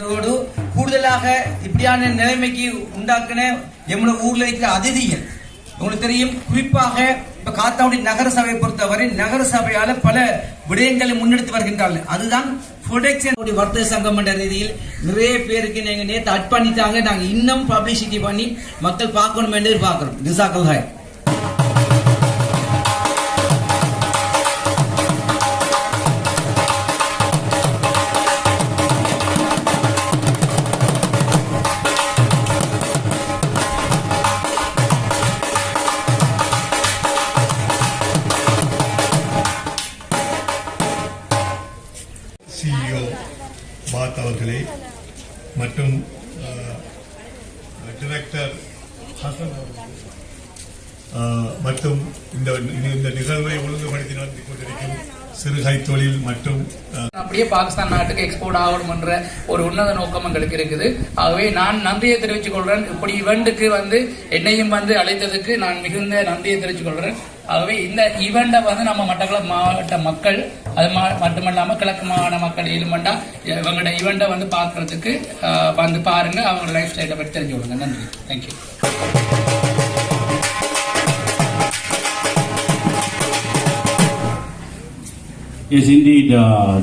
அதோடு கூடுதலாக இப்படியான நிலைமைக்கு உண்டாக்கின எம்மளோட ஊர்ல இருக்கிற அதிதிகள். உங்களுக்கு தெரியும் குறிப்பாக இப்ப காத்தாவுடி நகரசபை பொறுத்தவரை நகரசபையால பல விடயங்களை முன்னெடுத்து வருகின்றார்கள். அதுதான் வர்த்தக சங்கம் என்ற ரீதியில் நிறைய பேருக்கு நீங்க நேற்று அட் பண்ணிட்டாங்க. நாங்க இன்னும் பப்ளிசிட்டி பண்ணி மக்கள் பார்க்கணும் என்று எதிர்பார்க்கிறோம். ஜிசாக்கல் ஹாய் அவர்களே மற்றும் அஹ், ஹசன் அவர்களே, மற்றும் இந்த இந்த நிகழ்வை ஒழுங்குபடுத்தி நடத்தி கொண்டிருக்கும் சிறுகை தொழில் மற்றும் அப்படியே பாகிஸ்தான் நாட்டுக்கு எக்ஸ்போர்ட் ஆகணும் என்ற ஒரு உன்னத நோக்கம் எங்களுக்கு இருக்குது. ஆகவே நான் நன்றியை தெரிவித்துக் கொள்கிறேன் இப்படி இவெண்ட்டுக்கு வந்து என்னையும் வந்து அழைத்ததுக்கு நான் மிகுந்த நன்றியை தெரிவித்துக் கொள்கிறேன் ஆகவே இந்த இவெண்ட்டை வந்து நம்ம மட்டக்களப்பு மாவட்ட மக்கள் அது மா- மட்டுமல்லாம கிழக்கு மாகாண மக்கள் இலுமண்டா இவங்களோட ஈவெண்ட்டை வந்து பார்க்கறதுக்கு வந்து பாருங்க அவங்களோட லைஃப் ஸ்டைலை பற்றி தெரிஞ்சு கொள்ளுங்க நன்றி thank you Yes, indeed. Uh,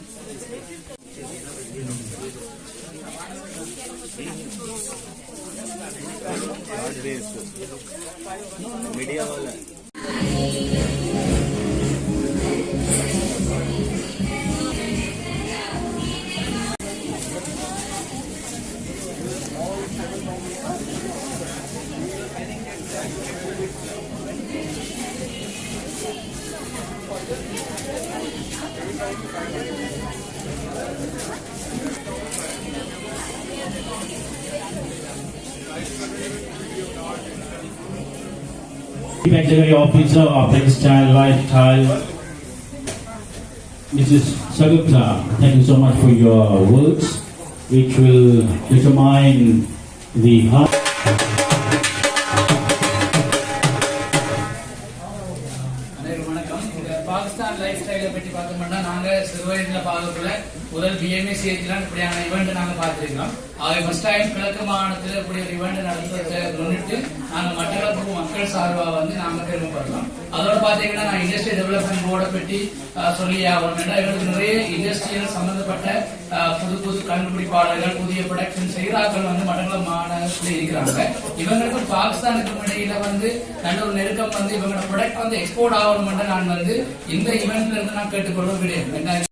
काट दे इसको media Category Officer of Textile Lifestyle, Mrs. Sagupta, thank you so much for your words, which will determine the Pakistan life ஸ்டைலை பற்றி பார்த்தோம்னா நாங்க சிறுவயதுல பார்க்கக்குள்ள முதல் பிஎம்ஏ ஸ்டேஜ்லாம் இப்படியான இவெண்ட் நாங்க பார்த்திருக்கோம் ஆகவே ஃபர்ஸ்ட் டைம் கிழக்கு மாகாணத்தில் இப்படி ஒரு இவெண்ட் நடத்துறதை முன்னிட்டு நாங்கள் மட்டக்களப்பு மக்கள் சார்பா வந்து நாங்க பெருமைப்படுறோம் அதோட பார்த்தீங்கன்னா நான் இண்டஸ்ட்ரி டெவலப்மெண்ட் போர்டை பற்றி சொல்லி ஆகணும் ஏன்னா இவருக்கு நிறைய இண்டஸ்ட்ரியல் சம்பந்தப்பட்ட புது புது கண்டுபிடிப்பாளர்கள் புதிய ப்ரொடக்ஷன் செய்கிறார்கள் வந்து மட்டக்களப்பு மாநகரத்தில் இருக்கிறாங்க இவங்களுக்கும் பாகிஸ்தானுக்கும் இடையில வந்து நல்ல ஒரு நெருக்கம் வந்து இவங்களோட ப்ராடக்ட் வந்து எக்ஸ்போர்ட் ஆகணும் நான் வந்து இந்த இவெண்ட்ல இருந்து நான் கேட்டுக்கொள்ள கிடையாது.